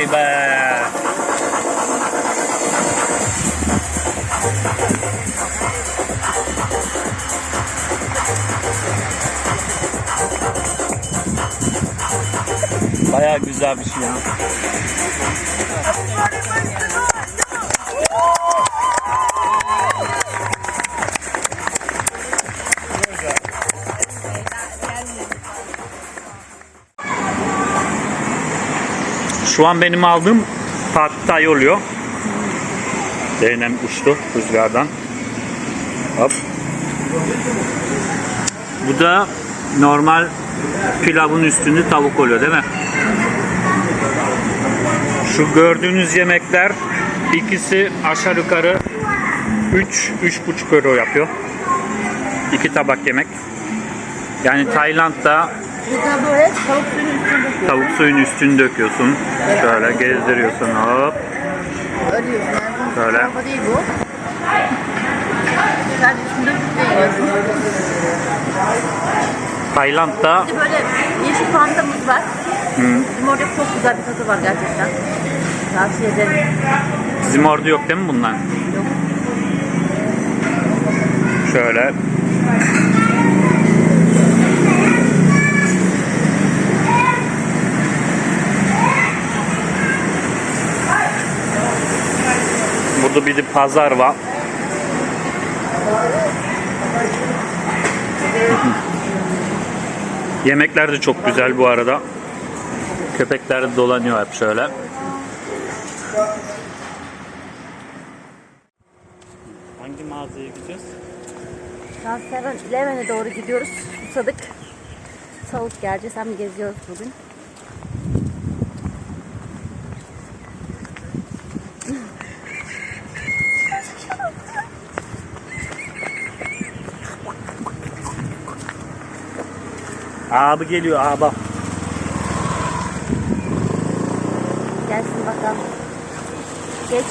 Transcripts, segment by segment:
Vay be. Baya güzel bir şey ya. Şu an benim aldığım pattay oluyor. Değnem uçtu rüzgardan. Hop. Bu da normal pilavın üstünde tavuk oluyor değil mi? Şu gördüğünüz yemekler ikisi aşağı yukarı 3 3,5 euro yapıyor. İki tabak yemek. Yani Tayland'da Böyle tavuk suyunu üstünde Tavuk suyun üstünü döküyorsun. Şöyle gezdiriyorsun hop. Ölüyorsun yani. Böyle. Çorba değil bu. Sadece üstünde yiyorsun. Tayland'da Bir de böyle yeşil pandamız var. Bizim orada çok güzel bir tadı var gerçekten. Tavsiye ederim. bizim orada yok değil mi bunlar? Yok. Şöyle. Pazar var. Yemekler de çok güzel bu arada. Köpekler de dolanıyor hep şöyle. Hangi mağazaya gideceğiz? Transferden Leven'e doğru gidiyoruz. Susadık. Tavuk geleceğiz. Hem geziyoruz bugün. Abi geliyor abi. Gelsin bakalım. Geç.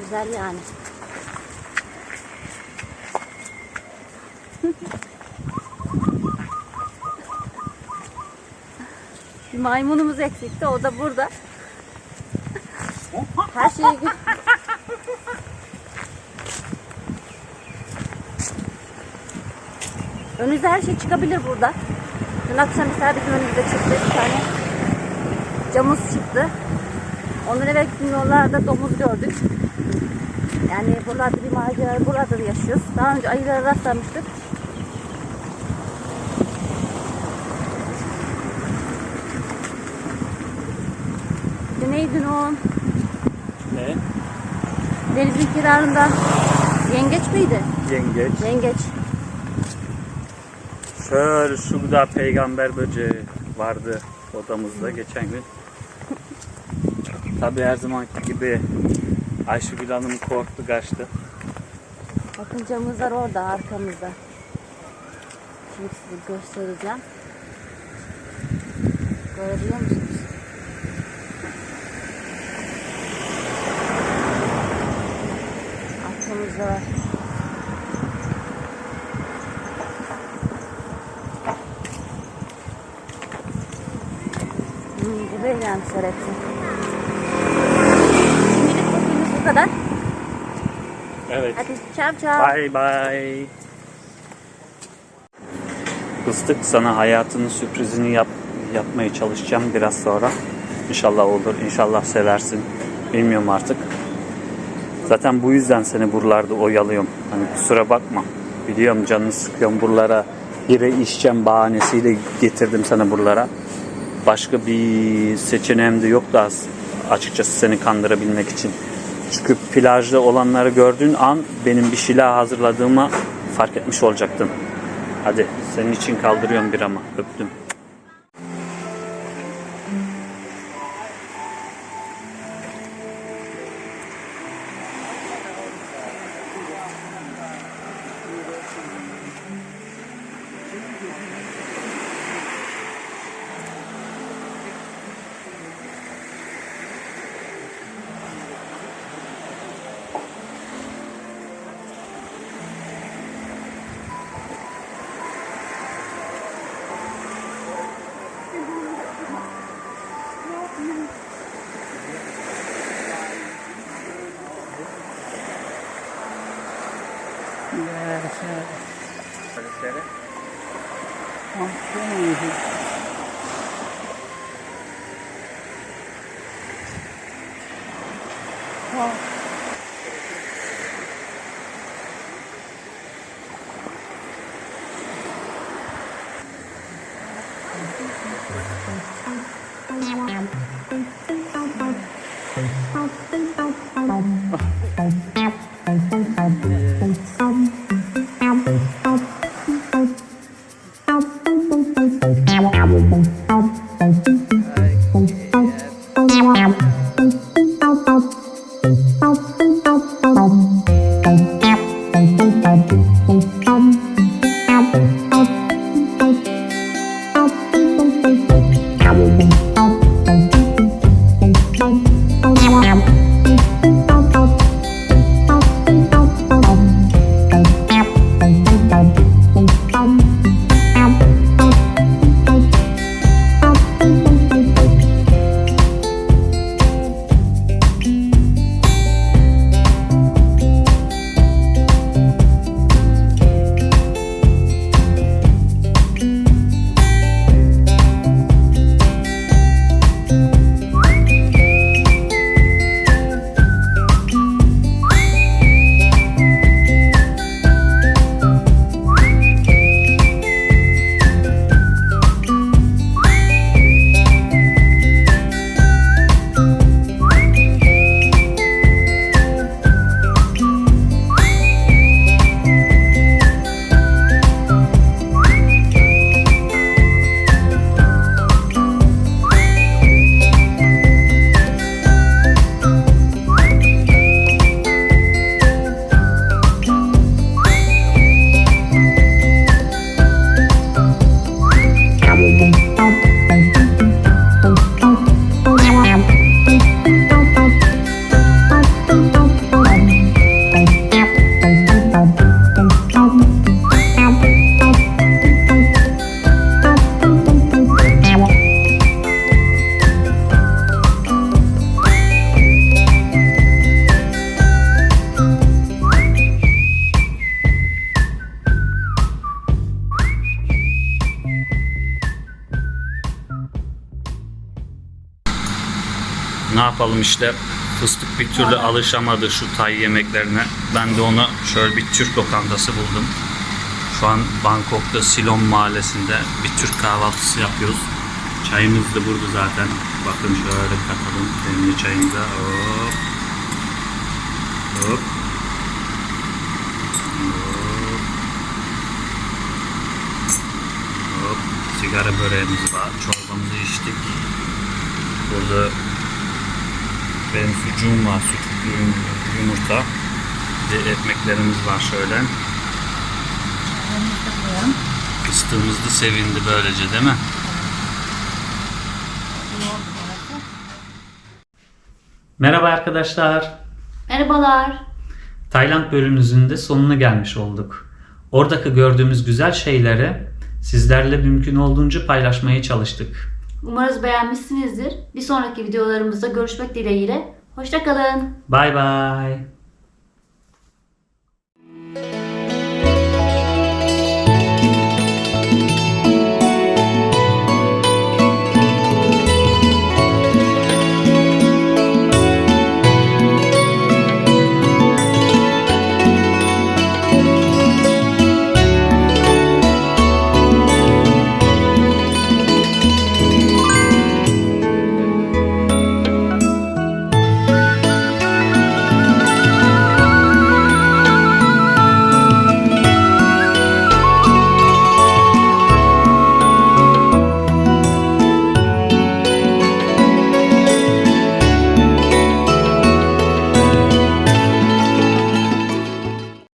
Güzel yani. Bir maymunumuz eksikti. O da burada. Her şeyi gö- Önünüze her şey çıkabilir burada. Dün akşam mesela bizim önümüze çıktı bir tane camız çıktı. Ondan eve gittiğim yollarda domuz gördük. Yani buralarda bir macera, burada da yaşıyoruz. Daha önce ayılara rastlamıştık. Neydi o? Ne? Denizin kenarında yengeç miydi? Yengeç. Yengeç. Şöyle şurada peygamber böceği vardı odamızda geçen gün. Tabi her zamanki gibi Ayşegül Hanım korktu kaçtı. Bakın camızlar orada arkamızda. Şimdi size göstereceğim. Görebiliyor musunuz? Arkamızda var. Hmm, gelmişler hepsi. Şimdilik bugünlük bu kadar. Evet. Hadi çav çav. Bye bye. Fıstık sana hayatının sürprizini yap, yapmaya çalışacağım biraz sonra. İnşallah olur, inşallah seversin. Bilmiyorum artık. Zaten bu yüzden seni buralarda oyalıyorum. Hani kusura bakma. Biliyorum canını sıkıyorum buralara. Bire içeceğim bahanesiyle getirdim sana buralara. Başka bir seçeneğim de yoktu az açıkçası seni kandırabilmek için. Çünkü plajda olanları gördüğün an benim bir şeyler hazırladığımı fark etmiş olacaktın. Hadi senin için kaldırıyorum bir ama öptüm. Ne yapalım işte fıstık bir türlü alışamadı şu Tay yemeklerine. Ben de ona şöyle bir Türk lokantası buldum. Şu an Bangkok'ta Silon mahallesinde bir Türk kahvaltısı yapıyoruz. Çayımız da burada zaten. Bakın şöyle katalım demli çayımıza. Hop. Hop. Hop. Hop. Sigara böreğimiz var. Çorbamızı içtik. Burada benim sucuğum var, sucuklu yum- yumurta. Bir de ekmeklerimiz var şöyle. Fıstığımız da sevindi böylece değil mi? Merhaba arkadaşlar. Merhabalar. Tayland bölümümüzün de sonuna gelmiş olduk. Oradaki gördüğümüz güzel şeyleri sizlerle mümkün olduğunca paylaşmaya çalıştık. Umarız beğenmişsinizdir. Bir sonraki videolarımızda görüşmek dileğiyle. Hoşçakalın. Bye bye.